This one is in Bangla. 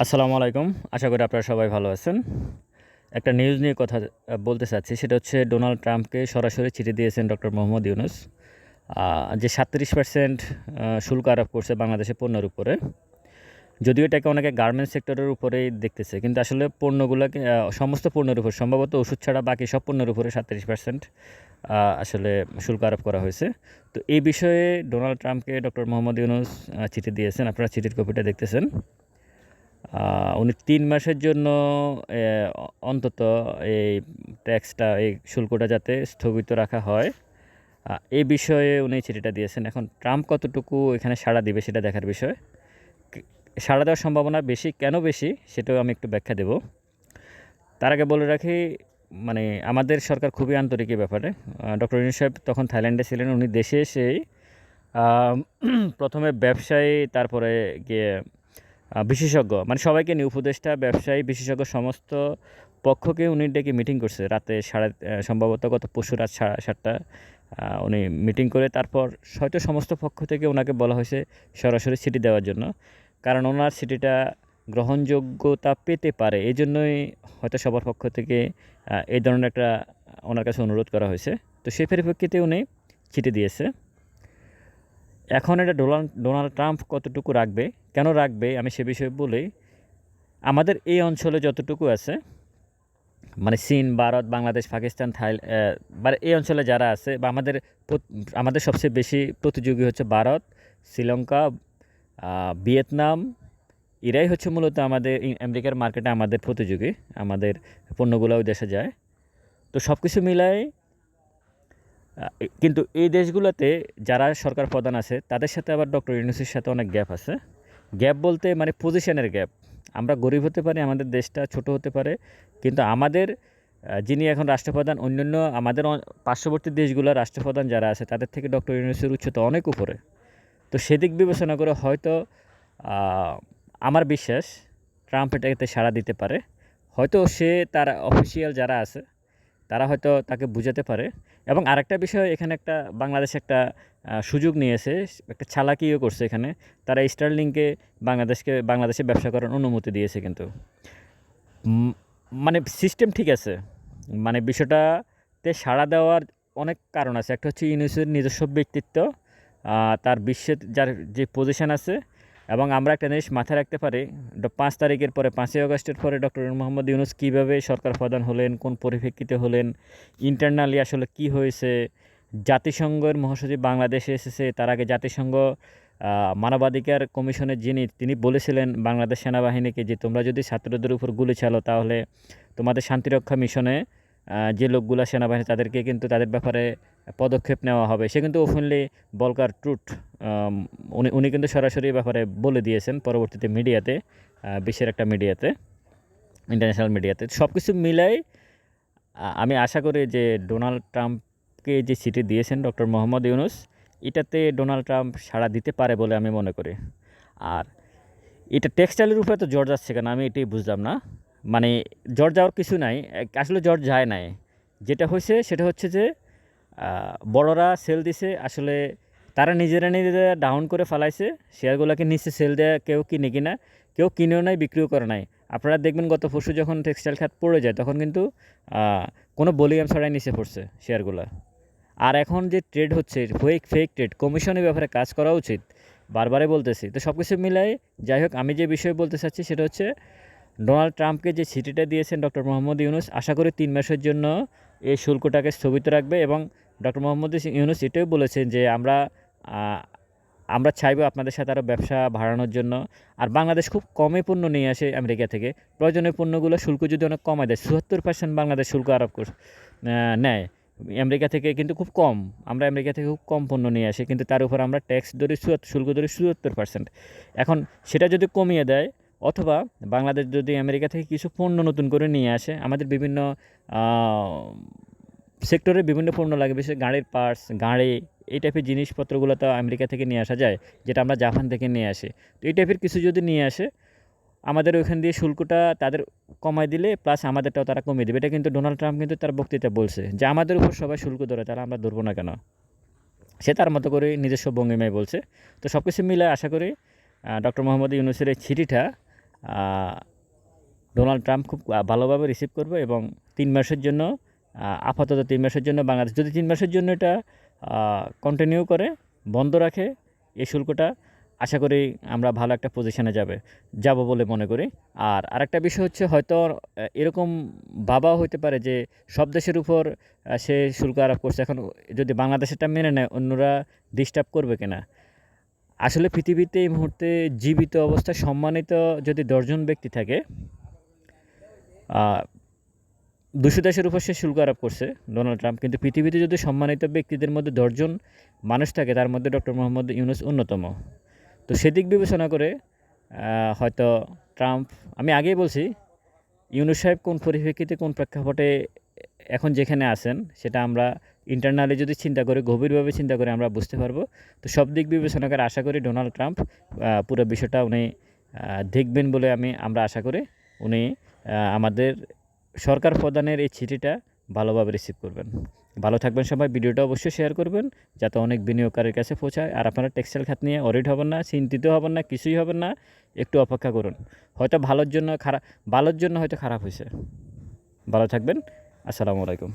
আসসালামু আলাইকুম। আশা করি আপনারা সবাই ভালো আছেন। একটা নিউজ নিয়ে কথা বলতে চাচ্ছি। সেটা হচ্ছে ডোনাল্ড ট্রাম্পকে সরাসরি চিঠি দিয়েছেন ডক্টর মোহাম্মদ ইউনুস। যে সাতত্রিশ পার্সেন্ট শুল্ক আরোপ করছে বাংলাদেশের পণ্যের উপরে। যদিও এটাকে অনেকে গার্মেন্টস সেক্টরের উপরেই দেখতেছে, কিন্তু আসলে পণ্যগুলোকে সমস্ত পণ্যের উপর, সম্ভবত ওষুধ ছাড়া বাকি সব পণ্যের উপরে সাতত্রিশ পার্সেন্ট আসলে শুল্ক আরোপ করা হয়েছে। তো এই বিষয়ে ডোনাল্ড ট্রাম্পকে ডক্টর মোহাম্মদ ইউনুস চিঠি দিয়েছেন। আপনারা চিঠির কপিটা দেখতেছেন। উনি তিন মাসের জন্য অন্তত এই ট্যাক্সটা, এই শুল্কটা যাতে স্থগিত রাখা হয়। এই বিষয়ে উনি চিঠিটা দিয়েছেন। এখন ট্রাম্প কতটুকু এখানে সাড়া দিবে সেটা দেখার বিষয়। সাড়া দেওয়ার সম্ভাবনা বেশি, কেন বেশি সেটাও আমি একটু ব্যাখ্যা দেব। তার আগে বলে রাখি মানে আমাদের সরকার খুবই আন্তরিক এই ব্যাপারে। ডক্টর ইউনুস সাহেব তখন থাইল্যান্ডে ছিলেন, উনি দেশে এসেই প্রথমে ব্যবসায়ী, তারপরে গিয়ে বিশেষজ্ঞ মানে সবাইকে নিয়ে উপদেষ্টা, ব্যবসায়ী, বিশেষজ্ঞ সমস্ত পক্ষকে উনি ডেকে মিটিং করছে। রাতে সাড়ে সম্ভবত গত পরশু রাত সাড়ে সাতটা উনি মিটিং করে তারপর হয়তো সমস্ত পক্ষ থেকে ওনাকে বলা হয়েছে সরাসরি সিটি দেওয়ার জন্য। কারণ ওনার সিটিটা গ্রহণযোগ্যতা পেতে পারে এই জন্যই হয়তো সবার পক্ষ থেকে এই ধরনের একটা ওনার কাছে অনুরোধ করা হয়েছে। তো সেই পরিপ্রেক্ষিতে উনি চিঠি দিয়েছে। এখন এটা ডোনাল্ড ডোনাল্ড ট্রাম্প কতটুকু রাখবে? কেন রাখবে? আমি সে বিষয়ে বলি, আমাদের এই অঞ্চলে যতটুকু আছে মানে চীন, ভারত, বাংলাদেশ, পাকিস্তান থাই বা এই অঞ্চলে যারা আছে বা আমাদের আমাদের সবচেয়ে বেশি প্রতিযোগী হচ্ছে ভারত, শ্রীলঙ্কা ভিয়েতনাম, এরাই হচ্ছে মূলত আমাদের আমেরিকার মার্কেটে আমাদের প্রতিযোগী, আমাদের পণ্যগুলোও দেশে যায়। তো সব কিছু মিলাই কিন্তু এই দেশগুলোতে যারা সরকার প্রধান আছে, তাদের সাথে আবার ডক্টর ইউনুসের সাথে অনেক গ্যাপ আছে। গ্যাপ বলতে মানে পজিশনের গ্যাপ। আমরা গরিব হতে পারি, আমাদের দেশটা ছোট হতে পারে, কিন্তু আমাদের যিনি এখন রাষ্ট্রপ্রধান, অন্যান্য আমাদের পার্শ্ববর্তী দেশগুলোর রাষ্ট্রপ্রধান যারা আছে, তাদের থেকে ডক্টর ইউনুসের উচ্চতা অনেক উপরে। তো সেদিক বিবেচনা করে হয়তো আমার বিশ্বাস, ট্রাম্প এটাতে সাড়া দিতে পারে। হয়তো সে তার অফিসিয়াল যারা আছে তারা হয়তো তাকে বুঝাতে পারে। এবং আরেকটা বিষয়, এখানে একটা বাংলাদেশ একটা সুযোগ নিয়েছে, একটা চালাকিও করছে এখানে। তারা স্টারলিংকে বাংলাদেশকে, বাংলাদেশে ব্যবসা করার অনুমতি দিয়েছে কিন্তু। মানে সিস্টেম ঠিক আছে। মানে বিষয়টাতে সাড়া দেওয়ার অনেক কারণ আছে। একটা হচ্ছে ইউনিসের নিজস্ব ব্যক্তিত্ব তার বিশ্বের যার যে পজিশন আছে এবং আমরা একটা জিনিস মাথায় রাখতে পারি পাঁচ তারিখের পরে, পাঁচই আগস্টের পরে ডক্টর মোহাম্মদ ইউনুস কীভাবে সরকার প্রধান হলেন, কোন পরিপ্রেক্ষিতে হলেন ইন্টারনালি আসলে কি হয়েছে, জাতিসংঘের মহাসচিব বাংলাদেশে এসেছে, তার আগে জাতিসংঘ মানবাধিকার কমিশনের যিনি, তিনি বলেছিলেন বাংলাদেশ সেনাবাহিনীকে যে তোমরা যদি ছাত্রদের উপর গুলি চালো তাহলে তোমাদের শান্তিরক্ষা মিশনে যে লোকগুলো সেনাবাহিনী, তাদেরকে কিন্তু তাদের ব্যাপারে পদক্ষেপ নেওয়া হবে। সে কিন্তু ওপেনলি বলকার ট্রুট উনি উনি কিন্তু সরাসরি ব্যাপারে বলে দিয়েছেন পরবর্তীতে মিডিয়াতে বিশ্বের একটা মিডিয়াতে ইন্টারন্যাশনাল মিডিয়াতে। সব কিছু মিলাই আমি আশা করি যে ডোনাল্ড ট্রাম্পকে যে চিঠি দিয়েছেন ডক্টর মোহাম্মদ ইউনুস, এটাতে ডোনাল্ড ট্রাম্প সাড়া দিতে পারে বলে আমি মনে করি। আর এটা টেক্সটাইলের উপরে তো জ্বর যাচ্ছে কেন? আমি এটাই বুঝলাম না। মানে জ্বর যাওয়ার কিছু নাই আসলে জ্বর যায় নাই। যেটা হয়েছে সেটা হচ্ছে যে বড়রা সেল দিছে, আসলে তারা নিজেরা নিজেরা ডাউন করে ফেলাইছে শেয়ারগুলোকে নিচে সেল দেয় কেউ কিনে কিনা, কেউ কিনেও নাই, বিক্রিও করে নাই। আপনারা দেখবেন গত পরশু যখন টেক্সটাইল খাত পড়ে যায়, তখন কিন্তু কোনো বলিয়াম ছাড়াই নিচে পড়ছে শেয়ারগুলো আর এখন যে ট্রেড হচ্ছে ফেক ফেক ট্রেড কমিশনের ব্যাপারে কাজ করা উচিত, বারবারই বলতেছি। তো সব কিছু মিলাই, যাই হোক, আমি যে বিষয়ে বলতে চাচ্ছি, সেটা হচ্ছে ডোনাল্ড ট্রাম্পকে যে চিঠিটা দিয়েছেন ডক্টর মোহাম্মদ ইউনুস, আশা করি তিন মাসের জন্য এই শুল্কটাকে স্থগিত রাখবে এবং ডক্টর মোহাম্মদ ইউনুস এটাও বলেছেন যে আমরা আমরা চাইব আপনাদের সাথে আরও ব্যবসা বাড়ানোর জন্য। আর বাংলাদেশ খুব কমে পণ্য নিয়ে আসে আমেরিকা থেকে। প্রয়োজনীয় পণ্যগুলো শুল্ক যদি অনেক কমায় দেয় চুয়াত্তর পার্সেন্ট বাংলাদেশ শুল্ক আরোপ নেয়। আমেরিকা থেকে কিন্তু খুব কম, আমরা আমেরিকা থেকে খুব কম পণ্য নিয়ে আসি, কিন্তু তার উপর আমরা ট্যাক্স ধরি শুল্ক ধরি চুয়াত্তর পার্সেন্ট এখন সেটা যদি কমিয়ে দেয় অথবা বাংলাদেশ যদি আমেরিকা থেকে কিছু পণ্য নতুন করে নিয়ে আসে আমাদের বিভিন্ন সেক্টরে বিভিন্ন পণ্য লাগে বিশেষ গাড়ির পার্টস গাড়ি এই টাইপের জিনিসপত্রগুলো তো আমেরিকা থেকে নিয়ে আসা যায় যেটা আমরা জাপান থেকে নিয়ে আসি। তো এই টাইপের কিছু যদি নিয়ে আসে আমাদের ওইখান দিয়ে শুল্কটা তাদের কমায় দিলে প্লাস আমাদেরটাও তারা কমিয়ে দেবে। এটা কিন্তু ডোনাল্ড ট্রাম্প কিন্তু তার বক্তৃতা বলছে যে আমাদের উপর সবাই শুল্ক ধরে তারা আমরা ধরবো না কেন? সে তার মতো করে নিজস্ব ভঙ্গিমায় বলছে। তো সব কিছু মিলে আশা করি ডক্টর মোহাম্মদ ইউনুসের এই আহ, ডোনাল্ড ট্রাম্প খুব ভালোভাবে রিসিভ করবে এবং তিন মাসের জন্য আপাতত তিন মাসের জন্য বাংলাদেশ, যদি তিন মাসের জন্য এটা কন্টিনিউ করে, বন্ধ রাখে এই শুল্কটা, আশা করি আমরা ভালো একটা পজিশনে যাবে, যাব বলে মনে করি। আর আরেকটা বিষয় হচ্ছে হয়তো এরকম ভাবাও হতে পারে যে সব দেশের উপর সে শুল্ক আরোপ করছে। এখন যদি বাংলাদেশেরটা মেনে নেয়, অন্যরা ডিস্টার্ব করবে কিনা? আসলে পৃথিবীতে এই মুহূর্তে জীবিত অবস্থায় সম্মানিত যদি দশজন ব্যক্তি থাকে দুশো দেশের উপর সে শুল্ক আরোপ করছে ডোনাল্ড ট্রাম্প। কিন্তু পৃথিবীতে যদি সম্মানিত ব্যক্তিদের মধ্যে দশজন মানুষ থাকে, তার মধ্যে ডক্টর মোহাম্মদ ইউনুস অন্যতম। তো সেদিক বিবেচনা করে হয়তো ট্রাম্প, আমি আগেই বলছি, ইউনুস সাহেব কোন পরিপ্রেক্ষিতে কোন প্রেক্ষাপটে এখন যেখানে আছেন, সেটা আমরা ইন্টারনালি যদি চিন্তা করে, গভীরভাবে চিন্তা করে, আমরা বুঝতে পারব। তো সব দিক বিবেচনা করে আশা করি ডোনাল্ড ট্রাম্প পুরো বিষয়টা উনি দেখবেন বলে আমি, আমরা আশা করি উনি আমাদের সরকার প্রদানের এই চিঠিটা ভালোভাবে রিসিভ করবেন। ভালো থাকবেন সবাই, ভিডিওটা অবশ্যই শেয়ার করবেন, যাতে অনেক বিনিয়োগকারীর কাছে পৌঁছায়। আর আপনারা টেক্সটাইল খাত নিয়ে অরিড হবেন না, চিন্তিত হবেন না, কিছুই হবেন না, একটু অপেক্ষা করুন। হয়তো ভালোর জন্য খারাপ ভালোর জন্য হয়তো খারাপ হয়েছে। ভালো থাকবেন, আসসালামু আলাইকুম।